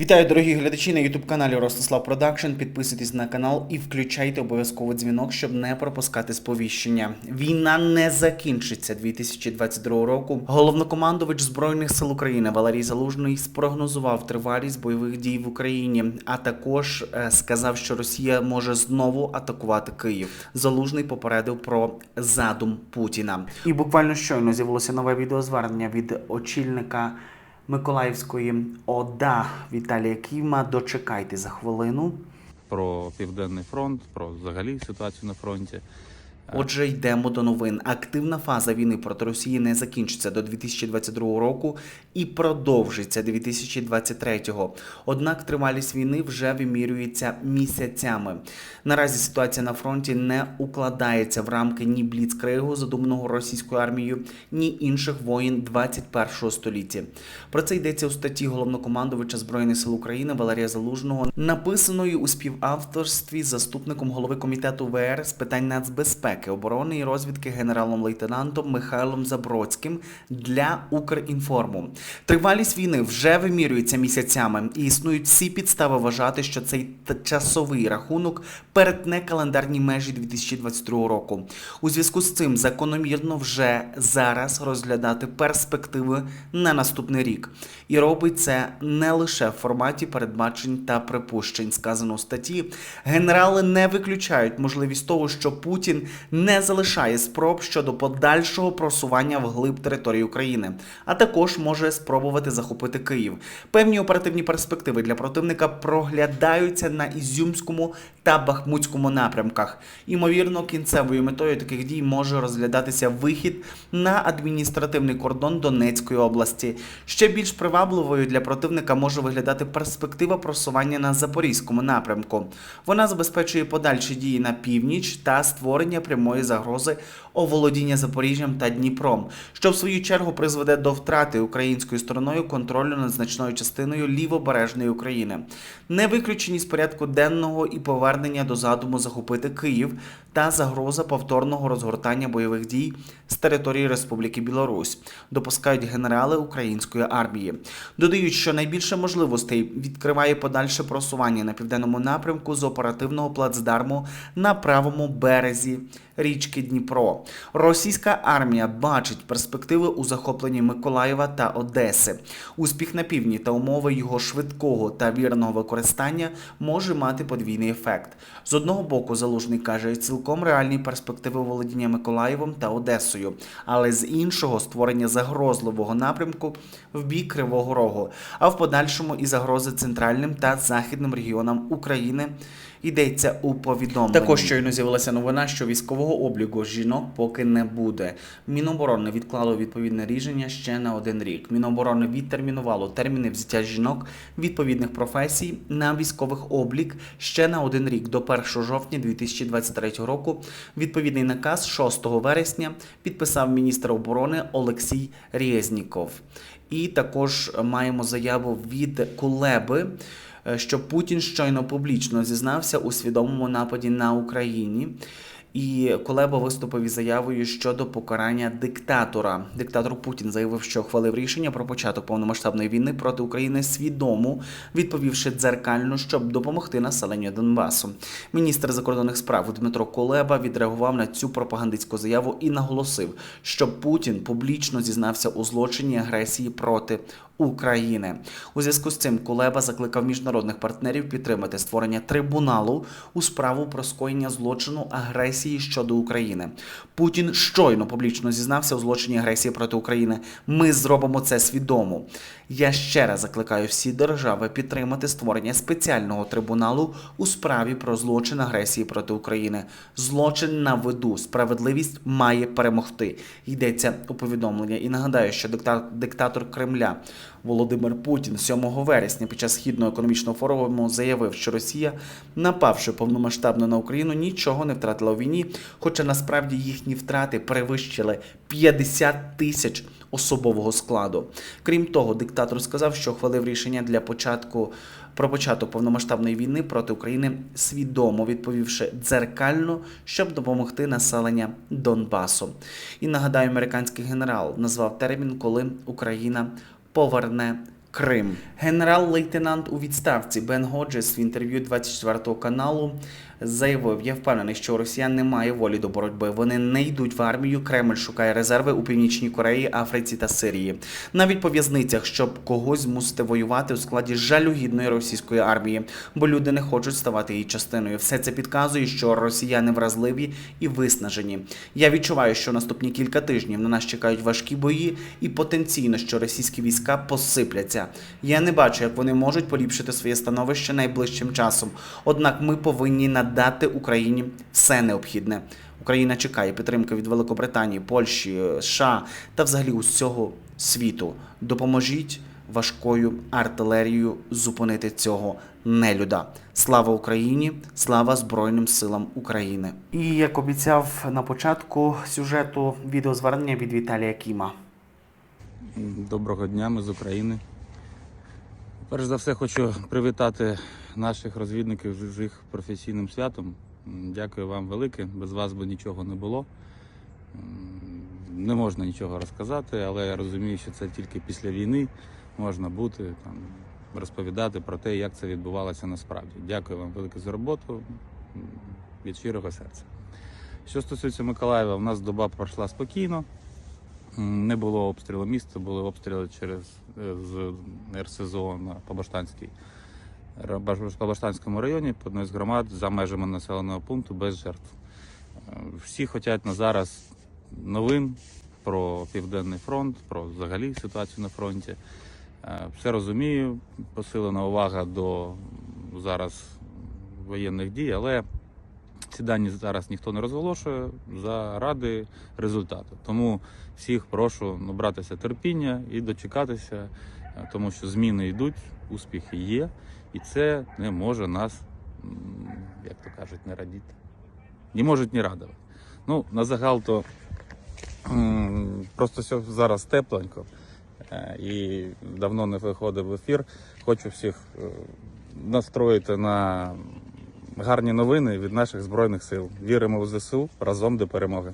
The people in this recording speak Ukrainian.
Вітаю, дорогі глядачі на youtube каналі Ростислав Продакшн. Підписуйтесь на канал і включайте обов'язково дзвінок, щоб не пропускати сповіщення. Війна не закінчиться 2022 року. Головнокомандувач збройних сил України Валерій Залужний спрогнозував тривалість бойових дій в Україні, а також е, сказав, що Росія може знову атакувати Київ. Залужний попередив про задум Путіна. І буквально щойно з'явилося нове відеозвернення від очільника. Миколаївської ОДА Віталія Ківма. Дочекайте за хвилину. про південний фронт, про взагалі ситуацію на фронті. Отже, йдемо до новин. Активна фаза війни проти Росії не закінчиться до 2022 року і продовжиться 2023-го. Однак тривалість війни вже вимірюється місяцями. Наразі ситуація на фронті не укладається в рамки ні бліцкригу, задуманого російською армією, ні інших воїн 21 століття. Про це йдеться у статті головнокомандувача збройних сил України Валерія Залужного, написаної у співавторстві заступником голови комітету ВР з питань нацбезпеки, оборони і розвідки генералом-лейтенантом Михайлом Забродським для Укрінформу. Тривалість війни вже вимірюється місяцями, і існують всі підстави вважати, що цей часовий рахунок перетне календарні межі 2022 року. У зв'язку з цим закономірно вже зараз розглядати перспективи на наступний рік. І робить це не лише в форматі передбачень та припущень, сказано у статті. Генерали не виключають можливість того, що Путін не залишає спроб щодо подальшого просування вглиб території України, а також може спробувати захопити Київ. Певні оперативні перспективи для противника проглядаються на Ізюмському та Бахмутському напрямках. Імовірно, кінцевою метою таких дій може розглядатися вихід на адміністративний кордон Донецької області. Ще більш привабливою для противника може виглядати перспектива просування на Запорізькому напрямку. Вона забезпечує подальші дії на північ та створення прямої загрози оволодіння Запоріжжям та Дніпром, що в свою чергу призведе до втрати українською стороною контролю над значною частиною лівобережної України. Не виключені з порядку денного і повернення до задуму захопити Київ та загроза повторного розгортання бойових дій з території Республіки Білорусь, допускають генерали української армії. Додають, що найбільше можливостей відкриває подальше просування на південному напрямку з оперативного плацдарму на правому березі річки Дніпро. Російська армія бачить перспективи у захопленні Миколаєва та Одеси. Успіх на півдні та умови його швидкого та вірного використання може мати подвійний ефект. З одного боку, залужний каже, цілком реальні перспективи володіння Миколаєвом та Одесою, але з іншого створення загрозливого напрямку в бік Кривого Рогу, а в подальшому і загрози центральним та західним регіонам України. Йдеться у повідомленні. Також щойно з'явилася новина, що військового обліку жінок поки не буде. Міноборони відклало відповідне рішення ще на один рік. Міноборони відтермінувало терміни взяття жінок відповідних професій на військових облік ще на один рік до 1 жовтня 2023 року. Відповідний наказ 6 вересня підписав міністр оборони Олексій Резніков. І також маємо заяву від Кулеби що Путін щойно публічно зізнався у свідомому нападі на Україні. І Кулеба виступив із заявою щодо покарання диктатора. Диктатор Путін заявив, що ухвалив рішення про початок повномасштабної війни проти України свідомо, відповівши дзеркально, щоб допомогти населенню Донбасу. Міністр закордонних справ Дмитро Кулеба відреагував на цю пропагандистську заяву і наголосив, що Путін публічно зізнався у злочині агресії проти України. У зв'язку з цим Кулеба закликав міжнародних партнерів підтримати створення трибуналу у справу про скоєння злочину агресії щодо України. Путін щойно публічно зізнався у злочині агресії проти України. Ми зробимо це свідомо. Я ще раз закликаю всі держави підтримати створення спеціального трибуналу у справі про злочин агресії проти України. Злочин на виду, справедливість має перемогти. Йдеться у повідомлення. І нагадаю, що дикта- диктатор Кремля Володимир Путін 7 вересня під час східного економічного форуму заявив, що Росія, напавши повномасштабно на Україну, нічого не втратила у війні, хоча насправді їхні втрати перевищили 50 тисяч особового складу. Крім того, диктатор сказав, що ухвалив рішення для початку про початок повномасштабної війни проти України, свідомо відповівши дзеркально, щоб допомогти населення Донбасу. І нагадаю, американський генерал назвав термін, коли Україна поверне Крим. Генерал-лейтенант у відставці Бен Годжес в інтерв'ю 24 каналу заявив: Я впевнений, що росіян немає волі до боротьби. Вони не йдуть в армію. Кремль шукає резерви у північній Кореї, Африці та Сирії. Навіть по в'язницях, щоб когось змусити воювати у складі жалюгідної російської армії, бо люди не хочуть ставати її частиною. Все це підказує, що росіяни вразливі і виснажені. Я відчуваю, що наступні кілька тижнів на нас чекають важкі бої, і потенційно, що російські війська посипляться. Я не бачу, як вони можуть поліпшити своє становище найближчим часом. Однак ми повинні надати Україні все необхідне. Україна чекає підтримки від Великобританії, Польщі, США та взагалі усього світу. Допоможіть важкою артилерією зупинити цього нелюда. Слава Україні! Слава Збройним силам України! І як обіцяв на початку сюжету відеозвернення від Віталія Кіма. Доброго дня, ми з України. Перш за все, хочу привітати наших розвідників з їх професійним святом. Дякую вам велике. Без вас би нічого не було. Не можна нічого розказати, але я розумію, що це тільки після війни можна бути там, розповідати про те, як це відбувалося насправді. Дякую вам велике за роботу від щирого серця. Що стосується Миколаєва, у нас доба пройшла спокійно. Не було обстрілу міста, були обстріли через е, з РСЗО на Побаштанській Побаштанському районі, по одній з громад за межами населеного пункту без жертв. Е, Всі хочуть на зараз новин про Південний фронт, про взагалі ситуацію на фронті. Е, Все розумію, посилена увага до зараз воєнних дій, але ці дані зараз ніхто не розголошує заради результату. Тому всіх прошу набратися терпіння і дочекатися, тому що зміни йдуть, успіхи є, і це не може нас, як то кажуть, не радіти. Не можуть не радувати. Ну, на загал то просто зараз тепленько е, і давно не виходив в ефір. Хочу всіх е, настроїти на гарні новини від наших збройних сил. Віримо в ЗСУ разом до перемоги.